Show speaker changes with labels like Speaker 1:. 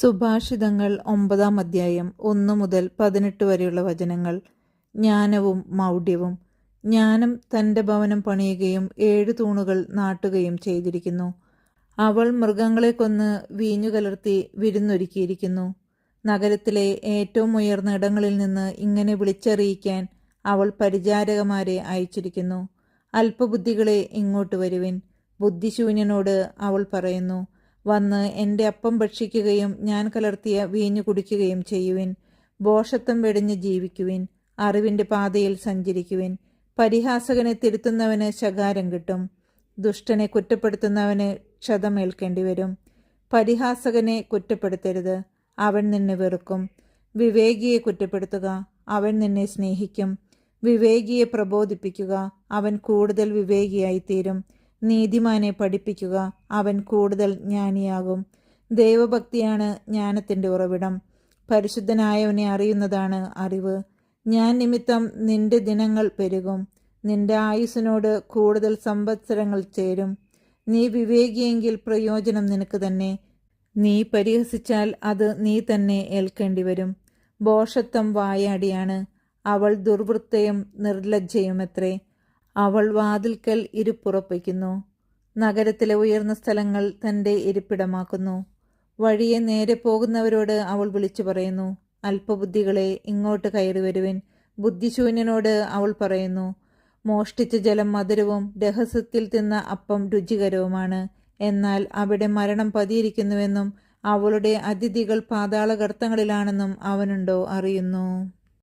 Speaker 1: സുഭാഷിതങ്ങൾ ഒമ്പതാം അധ്യായം ഒന്നു മുതൽ പതിനെട്ട് വരെയുള്ള വചനങ്ങൾ. ജ്ഞാനവും മൗഢ്യവും. ജ്ഞാനം തന്റെ ഭവനം പണിയുകയും ഏഴ് തൂണുകൾ നാട്ടുകയും ചെയ്തിരിക്കുന്നു. അവൾ മൃഗങ്ങളെ കൊന്ന് വീഞ്ഞു കലർത്തി വിരുന്നൊരുക്കിയിരിക്കുന്നു. നഗരത്തിലെ ഏറ്റവും ഉയർന്ന ഇടങ്ങളിൽ നിന്ന് ഇങ്ങനെ വിളിച്ചറിയിക്കാൻ അവൾ പരിചാരകമാരെ അയച്ചിരിക്കുന്നു. അല്പബുദ്ധികളെ ഇങ്ങോട്ട് വരുവിൻ. ബുദ്ധിശൂന്യനോട് അവൾ പറയുന്നു വന്ന് എന്റെ അപ്പം ഭക്ഷിക്കുകയും ഞാൻ കലർത്തിയ വീഞ്ഞു കുടിക്കുകയും ചെയ്യുവിൻ. ബോഷത്വം വെടിഞ്ഞ് ജീവിക്കുവിൻ. അറിവിന്റെ പാതയിൽ സഞ്ചരിക്കുവിൻ. പരിഹാസകനെ തിരുത്തുന്നവന് ശകാരം കിട്ടും. ദുഷ്ടനെ കുറ്റപ്പെടുത്തുന്നവന് ക്ഷതമേൽക്കേണ്ടി വരും പരിഹാസകനെ കുറ്റപ്പെടുത്തരുത്. അവൻ നിന്നെ വെറുക്കും. വിവേകിയെ കുറ്റപ്പെടുത്തുക. അവൻ നിന്നെ സ്നേഹിക്കും. വിവേകിയെ പ്രബോധിപ്പിക്കുക. അവൻ കൂടുതൽ വിവേകിയായി തീരും നീതിമാനെ പഠിപ്പിക്കുക അവൻ കൂടുതൽ ജ്ഞാനിയാകും. ദൈവഭക്തിയാണ് ജ്ഞാനത്തിന്റെ ഉറവിടം. പരിശുദ്ധനായവനെ അറിയുന്നതാണ് അറിവ്. ഞാൻ നിമിത്തം നിന്റെ ദിനങ്ങൾ പെരുകും. നിന്റെ ആയുസ്സിനോട് കൂടുതൽ സംവത്സരങ്ങൾ ചേരും. നീ വിവേകിയെങ്കിൽ പ്രയോജനം നിനക്ക് തന്നെ. നീ പരിഹസിച്ചാൽ അത് നീ തന്നെ ഏൽക്കേണ്ടി വരും. ബോഷത്വം വായാടിയാണ്. അവൾ ദുർവൃത്തയും നിർലജ്ജയുമത്രേ. അവൾ വാതിൽക്കൽ ഇരുപ്പുറപ്പിക്കുന്നു നഗരത്തിലെ ഉയർന്ന സ്ഥലങ്ങൾ തന്റെ ഇരിപ്പിടമാക്കുന്നു. വഴിയെ നേരെ പോകുന്നവരോട് അവൾ വിളിച്ചു പറയുന്നു. അല്പബുദ്ധികളെ ഇങ്ങോട്ട് കയറി വരുവിൻ. ബുദ്ധിശൂന്യനോട് അവൾ പറയുന്നു മോഷ്ടിച്ച ജലം മധുരവും രഹസ്യത്തിൽ തിന്ന അപ്പം രുചികരവുമാണ്. എന്നാൽ അവിടെ മരണം പതിയിരിക്കുന്നുവെന്നും അവളുടെ അതിഥികൾ പാതാള ഗർത്തങ്ങളിലാണെന്നും അവനുണ്ടോ അറിയുന്നു.